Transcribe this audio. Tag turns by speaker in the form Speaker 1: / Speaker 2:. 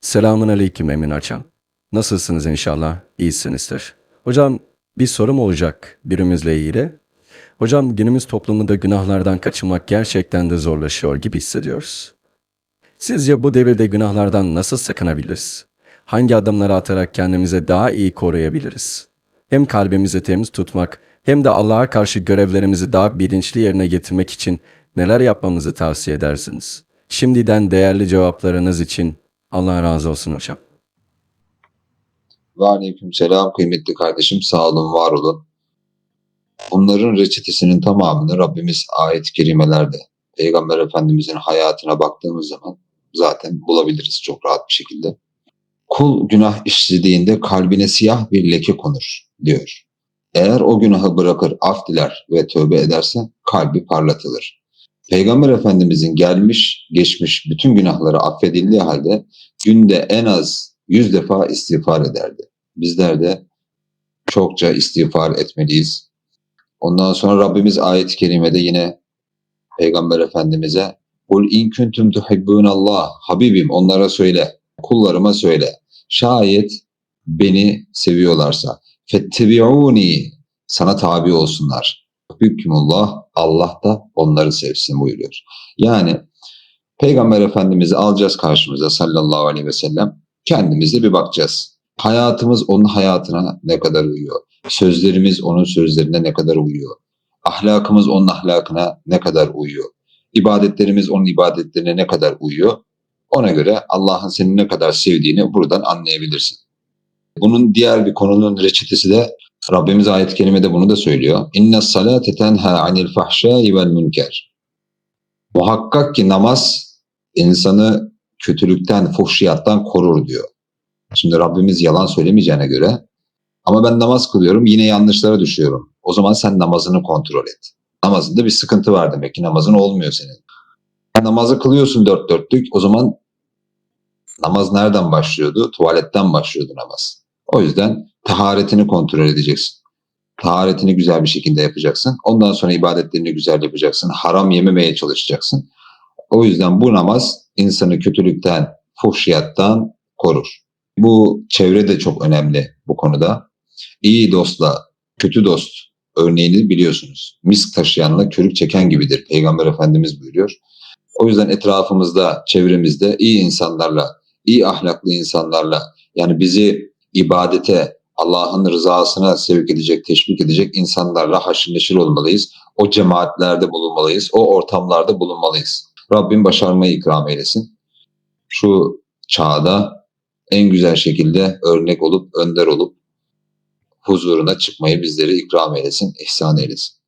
Speaker 1: Selamun aleyküm Emin Hocam. Nasılsınız inşallah? İyisinizdir. Hocam bir sorum olacak birimizle ilgili. Hocam günümüz toplumunda günahlardan kaçınmak gerçekten de zorlaşıyor gibi hissediyoruz. Sizce bu devirde günahlardan nasıl sakınabiliriz? Hangi adımları atarak kendimizi daha iyi koruyabiliriz? Hem kalbimizi temiz tutmak hem de Allah'a karşı görevlerimizi daha bilinçli yerine getirmek için neler yapmamızı tavsiye edersiniz? Şimdiden değerli cevaplarınız için Allah razı olsun hocam.
Speaker 2: Ve aleyküm selam kıymetli kardeşim sağ olun var olun. Bunların reçetesinin tamamını Rabbimiz ayet-i kerimelerde Peygamber Efendimizin hayatına baktığımız zaman zaten bulabiliriz çok rahat bir şekilde. Kul günah işlediğinde kalbine siyah bir leke konur diyor. Eğer o günahı bırakır, af diler ve tövbe ederse kalbi parlatılır. Peygamber Efendimizin gelmiş, geçmiş bütün günahları affedildiği halde günde en az yüz defa istiğfar ederdi. Bizler de çokça istiğfar etmeliyiz. Ondan sonra Rabbimiz ayet-i kerimede yine Peygamber Efendimiz'e Kul in kuntum Allah Habibim onlara söyle, kullarıma söyle. Şayet beni seviyorlarsa fettebi'uni sana tabi olsunlar. Hükmullah Allah da onları sevsin buyuruyor. Yani Peygamber Efendimiz'i alacağız karşımıza sallallahu aleyhi ve sellem. Kendimize bir bakacağız. Hayatımız onun hayatına ne kadar uyuyor? Sözlerimiz onun sözlerine ne kadar uyuyor? Ahlakımız onun ahlakına ne kadar uyuyor? İbadetlerimiz onun ibadetlerine ne kadar uyuyor? Ona göre Allah'ın seni ne kadar sevdiğini buradan anlayabilirsin. Bunun diğer bir konunun reçetesi de Rabbimiz ayet-i kerimede bunu da söylüyor. İnne salate tenha anil fahşai vel münker. Muhakkak ki namaz insanı kötülükten, fuhşiyattan korur diyor. Şimdi Rabbimiz yalan söylemeyeceğine göre ama ben namaz kılıyorum yine yanlışlara düşüyorum. O zaman sen namazını kontrol et. Namazında bir sıkıntı var demek ki namazın olmuyor senin. Sen namazı kılıyorsun dört dörtlük o zaman namaz nereden başlıyordu? Tuvaletten başlıyordu namaz. O yüzden taharetini kontrol edeceksin. Taharetini güzel bir şekilde yapacaksın. Ondan sonra ibadetlerini güzel yapacaksın. Haram yememeye çalışacaksın. O yüzden bu namaz insanı kötülükten, fuhşiyattan korur. Bu çevre de çok önemli bu konuda. İyi dostla kötü dost örneğini biliyorsunuz. Misk taşıyanla körük çeken gibidir. Peygamber Efendimiz buyuruyor. O yüzden etrafımızda, çevremizde iyi insanlarla, iyi ahlaklı insanlarla yani bizi ibadete, Allah'ın rızasına sevk edecek, teşvik edecek insanlarla haşır neşir olmalıyız. O cemaatlerde bulunmalıyız, o ortamlarda bulunmalıyız. Rabbim başarmayı ikram eylesin. Şu çağda en güzel şekilde örnek olup, önder olup huzuruna çıkmayı bizleri ikram eylesin, ihsan eylesin.